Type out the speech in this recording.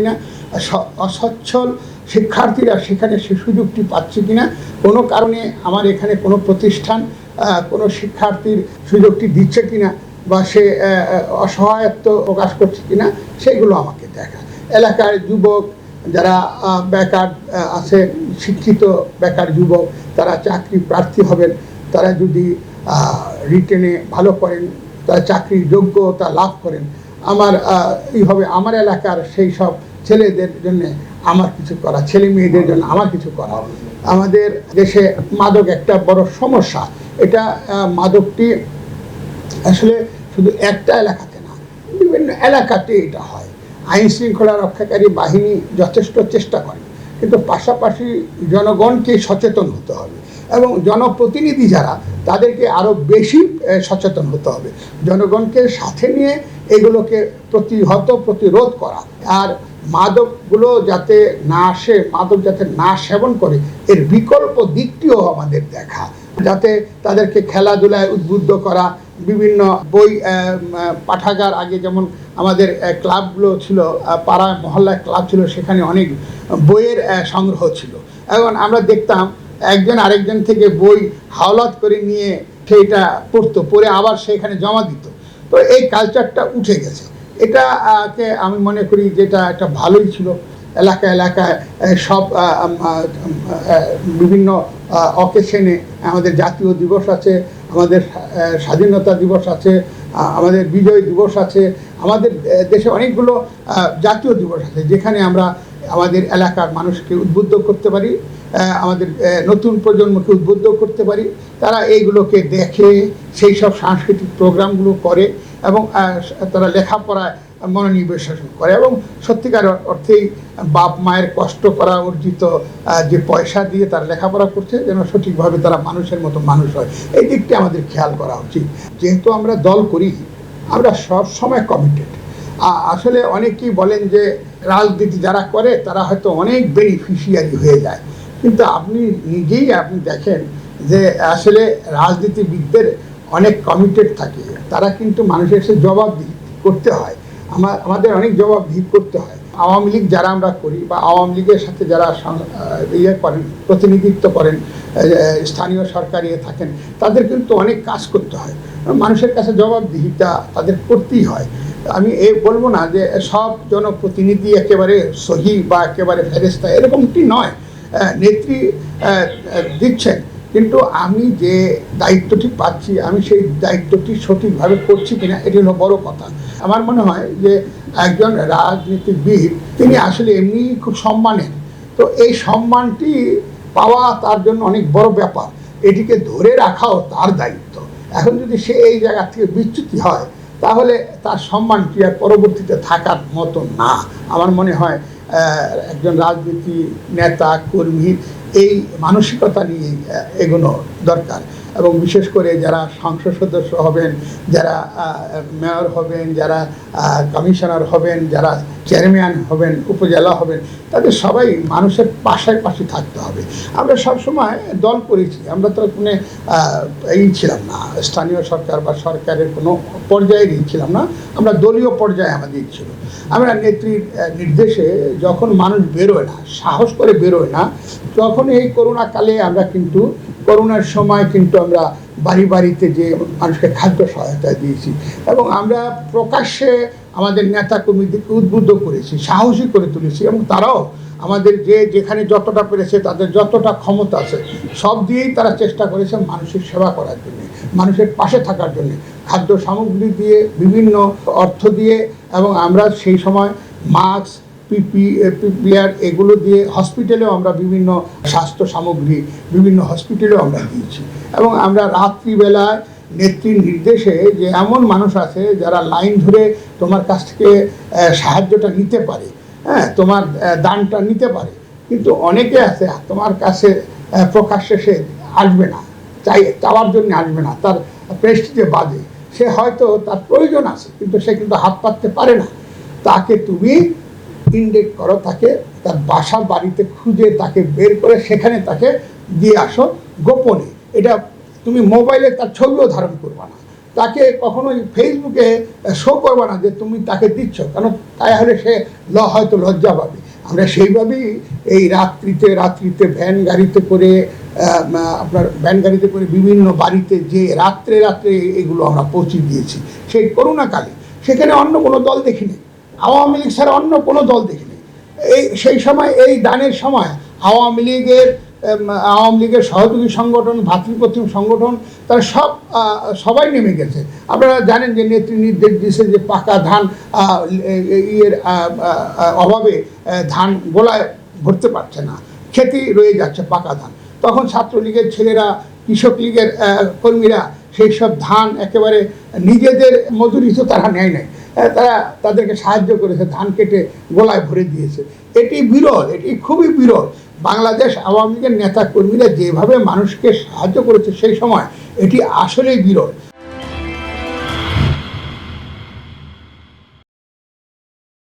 কিনা অসচ্ছল শিক্ষার্থীরা সেখানে সে সুযোগটি পাচ্ছে কিনা কোনো কারণে আমার এখানে কোনো প্রতিষ্ঠান কোনো শিক্ষার্থীর সুযোগটি দিচ্ছে কিনা বা সে অসহায়ত্ব প্রকাশ করছে কিনা সেগুলো আমাকে দেখা এলাকার যুবক যারা বেকার আছে শিক্ষিত বেকার যুবক তারা চাকরি প্রার্থী হবেন তারা যদি রিটেনে ভালো করেন তারা চাকরির যোগ্যতা লাভ করেন আমার আহ, এইভাবে আমার এলাকার সেই সব ছেলেদের জন্য আমার কিছু করা, ছেলে মেয়েদের জন্য আমার কিছু করা। আমাদের দেশে মাদক একটা বড় সমস্যা। এটা মাদকটি আসলে শুধু একটা এলাকাতে না, বিভিন্ন এলাকাতে এটা হয়। আইন শৃঙ্খলা রক্ষাকারী বাহিনী যথেষ্ট চেষ্টা করে, কিন্তু পাশাপাশি জনগণকে সচেতন হতে হবে এবং জনপ্রতিনিধি যারা, তাদেরকে আরও বেশি সচেতন হতে হবে। জনগণকে সাথে নিয়ে এগুলোকে প্রতিহত, প্রতিরোধ করা। আর মাদকগুলো যাতে না আসে, মাদক যাতে না সেবন করে, এর বিকল্প দিকটিও আমাদের দেখা। যাতে তাদেরকে খেলাধুলায় উদ্বুদ্ধ করা, বিভিন্ন বই পাঠাগার, আগে যেমন আমাদের ক্লাবগুলো ছিল পাড়া মহল্লায় ক্লাব ছিল, সেখানে অনেক বইয়ের সংগ্রহ ছিল। এখন আমরা দেখতাম, একজন আরেকজন থেকে বই হাওলাত করে নিয়ে সেইটা পড়তো, পড়ে আবার সেখানে জমা দিত। তো এই কালচারটা উঠে গেছে। এটা কে আমি মনে করি যেটা একটা ভালোই ছিল। এলাকা এলাকায় সব বিভিন্ন অকেশনে আমাদের জাতীয় দিবস আছে, আমাদের স্বাধীনতা দিবস আছে আমাদের বিজয় দিবস আছে, আমাদের দেশে অনেকগুলো জাতীয় দিবস আছে, যেখানে আমরা আমাদের এলাকার মানুষকে উদ্বুদ্ধ করতে পারি। আমাদের নতুন প্রজন্মকে উদ্বুদ্ধ করতে পারি। তারা এইগুলোকে দেখে, সেই সব সাংস্কৃতিক প্রোগ্রামগুলো করে এবং তারা লেখাপড়ায় মনোনিবেশ করে এবং সত্যিকার অর্থেই বাপ মায়ের কষ্ট করা অর্জিত যে পয়সা দিয়ে তারা লেখাপড়া করছে, যেন সঠিকভাবে তারা মানুষের মতো মানুষ হয়। এই দিকটি আমাদের খেয়াল করা উচিত। যেহেতু আমরা দল করি, আমরা সব সময় কমিটেড আসলে অনেকেই বলেন যে, রাজনীতি যারা করে, তারা হয়তো অনেক বেনিফিশিয়ারি হয়ে যায়। কিন্তু আপনি নিজেই আপনি দেখেন যে আসলে রাজনীতিবিদদের অনেক কমিটেড থাকে। তারা কিন্তু মানুষের সে জবাবদিহি করতে হয়। আমার আমাদের অনেক জবাবদিহি করতে হয়। আওয়ামী লীগ যারা আমরা করি বা আওয়ামী লীগের সাথে যারা ইয়ে করেন, প্রতিনিধিত্ব করেন স্থানীয় সরকার ইয়ে থাকেন, তাদের কিন্তু অনেক কাজ করতে হয়। মানুষের কাছে জবাবদিহিতা তাদের করতেই হয়। আমি এ বলব না যে সব জনপ্রতিনিধি একেবারে সহি বা একেবারে ফেরেস্তা এরকমটি নয়। নেত্রী দিচ্ছেন। কিন্তু আমি যে দায়িত্বটি পাচ্ছি, আমি সেই দায়িত্বটি সঠিকভাবে করছি কিনা, এটি হলো বড় কথা। আমার মনে হয় যে একজন রাজনীতিবিদ, তিনি আসলে এমনি খুব সম্মানের। তো এই সম্মানটি পাওয়া তার জন্য অনেক বড় ব্যাপার। এটিকে ধরে রাখাও তার দায়িত্ব। এখন যদি সে এই জায়গা থেকে বিচ্যুতি হয়, তাহলে তার সম্মানটি আর পরবর্তীতে থাকার মতো না? আমার মনে হয় একজন রাজনীতি নেতা, কর্মী, এই মানসিকতা নিয়ে এগোনো দরকার। এবং বিশেষ করে যারা সংসদ সদস্য হবেন, যারা মেয়র হবেন, যারা কমিশনার হবেন, যারা চেয়ারম্যান হবেন, উপজেলা হবেন, তাদের সবাই মানুষের পাশায় পাশে থাকতে হবে। আমরা সবসময় দল করেছি, আমরা তো কোনো এই ছিলাম না, স্থানীয় সরকার বা সরকারের কোনো পর্যায়েরই ছিলাম না, আমরা দলীয় পর্যায়ে আমাদের ছিল। আমরা নেত্রীর নির্দেশে যখন মানুষ বেরোয় না, সাহস করে বেরোয় না, তখন এই করোনাকালে আমরা কিন্তু, করোনার সময় কিন্তু আমরা বাড়ি বাড়িতে যে মানুষকে খাদ্য সহায়তা দিয়েছি এবং আমরা প্রকাশ্যে আমাদের নেতা কর্মীদেরকে উদ্বুদ্ধ করেছি, সাহসী করে তুলেছি এবং তারাও আমাদের যে যেখানে যতটা পেরেছে, তাদের যতটা ক্ষমতা আছে, সব দিয়েই তারা চেষ্টা করেছে মানুষের সেবা করার জন্য, মানুষের পাশে থাকার জন্য। খাদ্য সামগ্রী দিয়ে, বিভিন্ন অর্থ দিয়ে এবং আমরা সেই সময় মাস্ক, পিপি পিপিআর এগুলো দিয়ে হসপিটালেও আমরা বিভিন্ন স্বাস্থ্য সামগ্রী, বিভিন্ন হসপিটালেও আমরা দিয়েছি। এবং আমরা রাত্রিবেলায় নেত্রীর নির্দেশে যে এমন মানুষ আছে যারা লাইন ধরে তোমার কাছ থেকে সাহায্যটা নিতে পারে হ্যাঁ তোমার দানটা নিতে পারে। কিন্তু অনেকে আছে, তোমার কাছে প্রকাশ্যে সে আসবে না, চাই, চাওয়ার জন্য আসবে না, তার প্রেস্টিজে বাজে। সে হয়তো তার প্রয়োজন আছে, কিন্তু সে কিন্তু হাত পাততে পারে না। তাকে তুমি ইন্ডেক্ট করো, তাকে তার বাসা বাড়িতে খুঁজে তাকে বের করে সেখানে তাকে দিয়ে আসো গোপনে। এটা তুমি মোবাইলে তার ছবিও ধারণ করবা না। তাকে কখনোই ফেসবুকে শো করবে না যে তুমি তাকে দিচ্ছ। কারণ তাই হলে সে ল হয়তো লজ্জা পাবে। আমরা সেইভাবেই এই রাত্রিতে রাত্রিতে ভ্যান গাড়িতে করে আপনার ভ্যান গাড়িতে করে বিভিন্ন বাড়িতে যে রাত্রে রাত্রে এগুলো আমরা পৌঁছে দিয়েছি। সেই করোনাকালে সেখানে অন্য কোনো দল দেখিনি। আওয়ামী লীগ ছাড়া অন্য কোনো দল দেখিনি। এই, সেই সময়, এই দানের সময় আওয়ামী লীগের আওয়ামী লীগের সহযোগী সংগঠন ভাতৃপ্রতিম সংগঠন, তারা সব সবাই নেমে গেছে। আপনারা জানেন যে নেত্রী নির্দেশ দিয়েছে যে পাকা ধান ইয়ের অভাবে ধান গোলায় ভরতে পারছে না। খেতি রয়ে যাচ্ছে পাকা ধান। তখন ছাত্রলীগের ছেলেরা, কৃষক লীগের কর্মীরা সেই সব ধান একেবারে নিজেদের মজুরি তো তারা নেয় নাই। তারা তাদেরকে সাহায্য করেছে, ধান কেটে গোলায় ভরে দিয়েছে। এটি বিরল, এটি খুবই বিরল। বাংলাদেশ আওয়ামী লীগের নেতা কর্মীরা যেভাবে মানুষকে সাহায্য করেছে সেই সময় এটি আসলেই বিরল।